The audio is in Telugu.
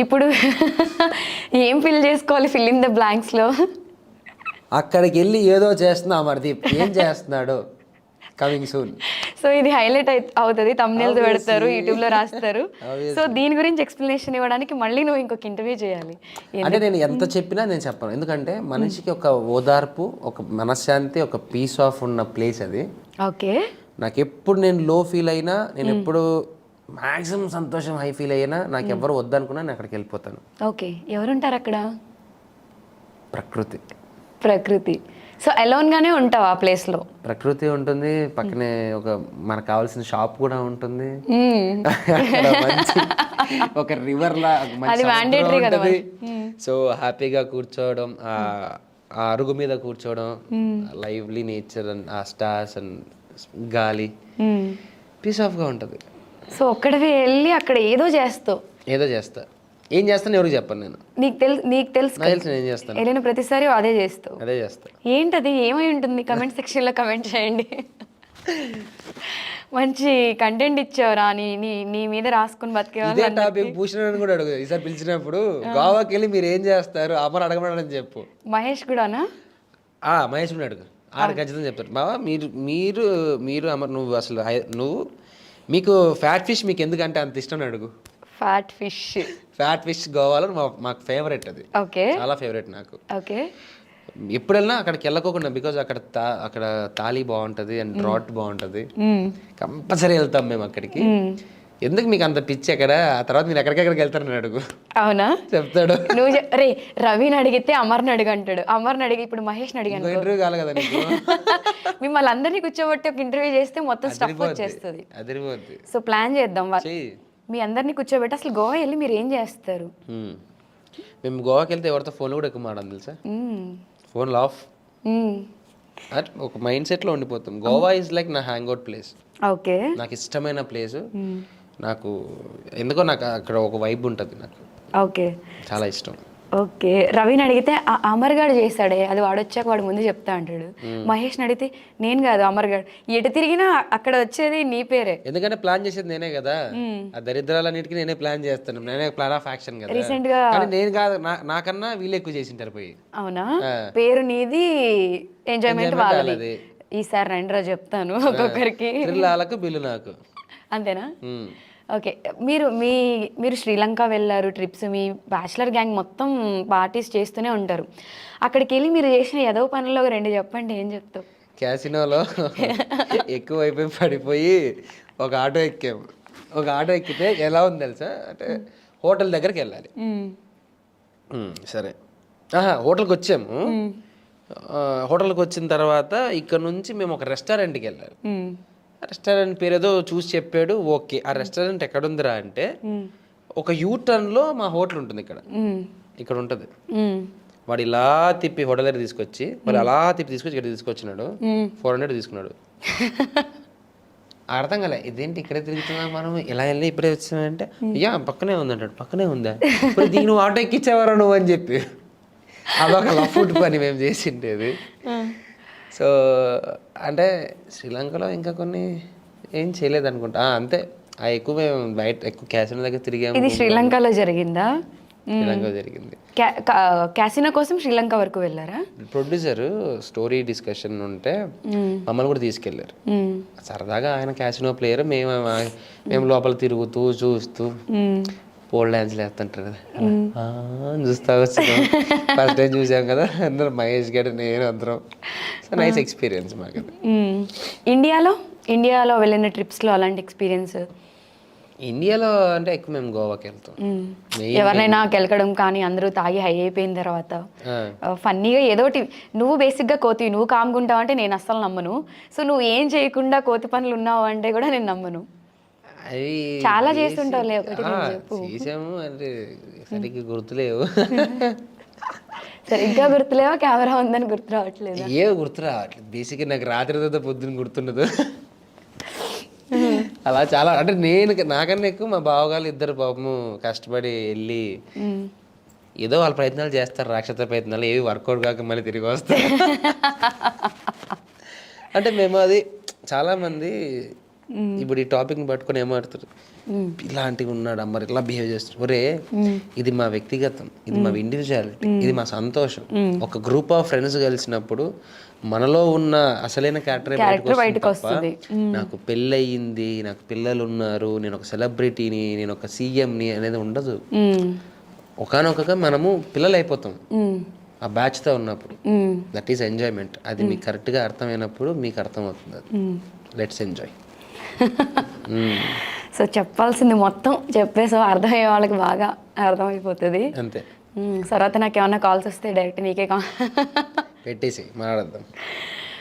ఇప్పుడు ఏం ఫిల్ చేసుకోవాలి? ఫిల్ ఇన్ ద బ్లాంక్స్లో అక్కడికి వెళ్ళి ఏదో చేస్తున్నా అమర్దీప్ ఏం చేస్తున్నాడు? కమింగ్ సూన్ సో ఇది హైలైట్ అవుతుంది. తమ్నేల్స్ పెడతారు Obviously. యూట్యూబ్లో రాస్తారు. సో దీని గురించి ఎక్స్ప్లెనేషన్ ఇవ్వడానికి మళ్ళీ నువ్వు ఇంకొక ఇంటర్వ్యూ చేయాలి. అంటే నేను ఎంత చెప్పినా నేను చెప్పను. ఎందుకంటే మనిషికి ఒక ఓదార్పు ఒక మనశ్శాంతి ఒక పీస్ ఆఫ్ ఉన్న ప్లేస్ అది. ఓకే నాకు ఎప్పుడు నేను లో ఫీల్ అయినా నేను ఎప్పుడు మాక్సిమం సంతోషం హై ఫీల్ అయినా నాకు ఎవరు వద్దనుకున్నా నేను అక్కడికి వెళ్ళిపోతాను. ఓకే. ఎవరుంటారు అక్కడ? ప్రకృతి. ప్రకృతి. సో గానే ఉంటావు ఆ ప్లేస్లో ప్రకృతి ఉంటుంది. పక్కనే ఒక మనకు కావాల్సిన షాప్ కూడా ఉంటుంది. ఒక రివర్ లా. సో హ్యాపీగా కూర్చోవడం ఆ ఆ అరుగు మీద కూర్చోవడం లైవ్లీ నేచర్ అండ్ ఆ స్టార్స్ అండ్ గాలి. పీస్ ఆఫ్గా ఉంటుంది. సో ఒక్కడివి వెళ్ళి అక్కడ ఏదో చేస్తావు. ఏదో చేస్తా. ఏం చేస్తాను ఎవరికి చెప్పను నేను. నీకు తెలుసు నీకు తెలుసు నాకు తెలిసి నేను ఏం చేస్తాను. వెళ్ళిన ప్రతిసారి అదే చేస్తావు. అదే చేస్తా. ఏంటది? ఏమై ఉంటుంది? కమెంట్ సెక్షన్లో కమెంట్ చేయండి. మంచి కంటెంట్ ఇచ్చావురా నీ నీ నీ మీద రాసుకుని ఇదే టాపిక్ భూషణ్ కూడా అడుగు ఈసారి పిలిచినప్పుడు గోవాకి వెళ్ళి మీరు ఏం చేస్తారు? అమర్ అడగమని చెప్పు. మహేష్ కూడానా? ఆ మహేష్ కూడా అడుగు. ఆడు ఖచ్చితంగా చెప్తారు బావా మీరు మీరు మీరు అమర్ నువ్వు అసలు హై- నువ్వు మీకు ఫ్యాట్ ఫిష్ మీకు ఎందుకంటే అంత ఇష్టం అడుగు. ఫ్యాట్ ఫిష్ ఫ్యాట్ ఫిష్ గోవాలో మా- మాకు ఫేవరెట్ అది. ఓకే చాలా ఫేవరెట్ నాకు. ఓకే ఎప్పుడు వెళ్ళినా అక్కడికి వెళ్ళకోకుండా బికాజ్ అక్కడ తా అక్కడ తాళి బాగుంటుంది అండ్ రాట్ బాగుంటుంది. కంపల్సరీ వెళ్తాం మేము అక్కడికి. ఎందుకు మీకు అంత పిచ్చి అక్కడ? ఆ తర్వాత మీరు ఎక్కడికెక్కడికి వెళ్తారని అడుగు. అవునా? చెప్తాడు. నువ్వు చె- రే రవిని అడిగితే అమర్ని అడిగి అంటాడు అమర్ని అడిగి ఇప్పుడు మహేష్ని అడిగాను ఇంకో ఇంటర్వ్యూ కాదు కదా నీకు. మిమ్మల్ని అందరినీ కూర్చోబెట్టి ఒక ఇంటర్వ్యూ చేస్తే మొత్తం స్టఫ్ వచ్చేస్తుంది. అదిరిపోద్ది. సో ప్లాన్ చేద్దాం. వా- చెయ్యి. మీ అందరినీ కూర్చోబెట్టి అసలు గోవా వెళ్ళి మీరు ఏం చేస్తారు? మ్మ్. మేము గోవాకి వెళ్తే ఎవరితో ఫోన్లో కూడా ఎక్కువ మాడడం తెలుసా? మ్మ్. ఫోన్ లాఫ్ మ్మ్. అట్ ఒక మైండ్ సెట్లో ఉండిపోతాం. గోవా ఈజ్ లైక్ నా హ్యాంగ్ అవుట్ ప్లేస్ ఓకే. నాకు ఇష్టమైన ప్లేస్ నాకు ఎందుకో నాకు అక్కడ ఒక వైబ్ ఉంటుంది నాకు. ఓకే. చాలా ఇష్టం. ఓకే. రవిని అడిగితే "ఆ అమర్ గాడు చేశాడే అది వాడు వచ్చాక వాడు ముందు చెప్తా అంటాడు. మహేష్ని అడిగితే నేను కాదు అమర్ గాడు. ఎటు తిరిగినా అక్కడ వచ్చేది నీ పేరే. ఎందుకంటే ప్లాన్ చేసేది నేనే కదా. ఆ దరిద్రాలన్నిటికీ నేనే ప్లాన్ చేస్తాను. నేనే ప్లాన్ ఆఫ్ యాక్షన్ కదా. Recent గా నేను కాదు నాకన్నా వీళ్ళు ఎక్కువ చేసింటారు పోయి. అవునా. పేరు నీది ఎంజాయ్మెంట్ వాళ్ళది. ఈసారి రండిరా చెప్తాను ఒక్కొక్కరికి. బిల్లు నాకు. అంతేనా. ఓకే. మీరు మీ మీరు శ్రీలంక వెళ్ళారు ట్రిప్స్ మీ బ్యాచిలర్ గ్యాంగ్ మొత్తం పార్టీస్ చేస్తూనే ఉంటారు. అక్కడికి వెళ్ళి మీరు చేసిన ఏదో పనుల్లో రెండు చెప్పండి ఏం చెప్తావు? క్యాసినోలో ఎక్కువ అయిపోయి పడిపోయి ఒక ఆటో ఎక్కాము ఒక ఆటో ఎక్కితే ఎలా ఉంది తెలుసా? అంటే హోటల్ దగ్గరికి వెళ్ళాలి. సరే. ఆహా హోటల్కి వచ్చాము. హోటల్కి వచ్చిన తర్వాత ఇక్కడ నుంచి మేము ఒక రెస్టారెంట్కి వెళ్ళాలి. రెస్టారెంట్ పేరు ఏదో చూసి చెప్పాడు ఓకే. ఆ రెస్టారెంట్ ఎక్కడుందిరా అంటే ఒక యూ టర్న్లో మా హోటల్ ఉంటుంది ఇక్కడ. ఇక్కడ ఉంటుంది. వాడు ఇలా తిప్పి హోటల్ దగ్గర తీసుకొచ్చి మరి అలా తిప్పి తీసుకొచ్చి ఇక్కడ తీసుకొచ్చినాడు. ఫోర్ హండ్రెడ్ తీసుకున్నాడు. అర్థం కాలే. ఇదేంటి ఇక్కడే తిరుగుతున్నాం మనం ఇలా వెళ్ళి ఇప్పుడే వచ్చామంటే అయ్యా పక్కనే ఉంది అంటాడు. పక్కనే ఉందా? ఇప్పుడు దీనికి నువ్వు ఆటో ఎక్కించేవారా నువ్వు అని చెప్పి. అదొక లఫుట్ పని మేము చేసిండేది. సో అంటే శ్రీలంకలో ఇంకా కొన్ని ఏం చేయలేదు అనుకుంటా అంతే. ఆ ఎక్కువ మేము బయట ఎక్కువ క్యాసినో దగ్గర తిరిగాము. ఇది శ్రీలంకలో జరిగిందా? శ్రీలంక జరిగింది. క్యాసినో కోసం శ్రీలంక వరకు వెళ్ళారా? ప్రొడ్యూసర్ స్టోరీ డిస్కషన్ ఉంటే మమ్మల్ని కూడా తీసుకెళ్ళారు. సరదాగా ఆయన క్యాసినో ప్లేయర్ మేము మేము లోపల తిరుగుతూ చూస్తూ. పోల్ డ్యాన్స్ వేస్తుంటారు కదా. చూస్తా వచ్చినాం ఫస్ట్ టైం చూసాం కదా. అందరూ మహేష్ గారు నేను అందరం. సో నైస్ ఎక్స్పీరియన్స్ మాకు. ఇండియాలో? ఇండియాలో వెళ్ళిన ట్రిప్స్లో అలాంటి ఎక్స్పీరియన్స్ ఇండియాలో అంటే ఎక్కువ మేము గోవాకి వెళ్తాం. ఎవరినైనా కెలకడం కానీ అందరూ తాగి హై అయిపోయిన తర్వాత. ఫన్నీగా ఏదోటి నువ్వు బేసిక్గా కోతి నువ్వు కామ్గుంటావు అంటే నేను అస్సలు నమ్మను. సో నువ్వు ఏం చేయకుండా కోతి పనులు ఉన్నావు అంటే కూడా నేను నమ్మను. అవి చాలా చేస్తుంటావులే, ఒకటి. చేసాము అంటే సరిగ్గా గుర్తులేవు. సరిగ్గా గుర్తులేవా? కెమెరా ఉందని గుర్తు రావట్లేదు? ఏ గుర్తు రావట్లేదు. బేసిక్గా నాకు రాత్రి తర్వాత పొద్దున్న గుర్తుండదు. అలా చాలా అంటే నేను నాకన్నా ఎక్కువ మా బావగాళ్ళు ఇద్దరు పాపము కష్టపడి వెళ్ళి ఏదో వాళ్ళ ప్రయత్నాలు చేస్తారు రాక్షస ప్రయత్నాలు ఏవి వర్కౌట్ కాక మళ్ళీ తిరిగి వస్తారు. అంటే మేము అది చాలా మంది ఇప్పుడు ఈ టాపిక్ని పట్టుకొని ఏమాడుతారు ఇలాంటివి ఉన్నాడు మరి ఇట్లా బిహేవ్ చేస్తారు ఒరే ఇది మా వ్యక్తిగతం ఇది మా ఇండివిజువాలిటీ ఇది మా సంతోషం. ఒక గ్రూప్ ఆఫ్ ఫ్రెండ్స్ కలిసినప్పుడు మనలో ఉన్న అసలైన క్యారెక్టర్ బయటకు వస్తుంది. నాకు పెళ్ళయింది నాకు పిల్లలు ఉన్నారు నేను ఒక సెలబ్రిటీని నేను ఒక సీఎంని అనేది ఉండదు. మ్మ్. ఒకనొక మనము పిల్లలు అయిపోతాం. ఆ బ్యాచ్తో ఉన్నప్పుడు. మ్మ్. దట్ ఈస్ ఎంజాయ్మెంట్ అది మీకు కరెక్ట్గా అర్థమైనప్పుడు మీకు అర్థమవుతుంది అది. లెట్స్ ఎంజాయ్ సో చెప్పాల్సింది మొత్తం చెప్పేసావు అర్థమయ్యే వాళ్ళకి బాగా అర్థమైపోతుంది. అంతే. తర్వాత నాకు ఏమన్నా కాల్స్ వస్తే డైరెక్ట్ నీకే కాల్. పెట్టేసి మాట్లాడద్దాం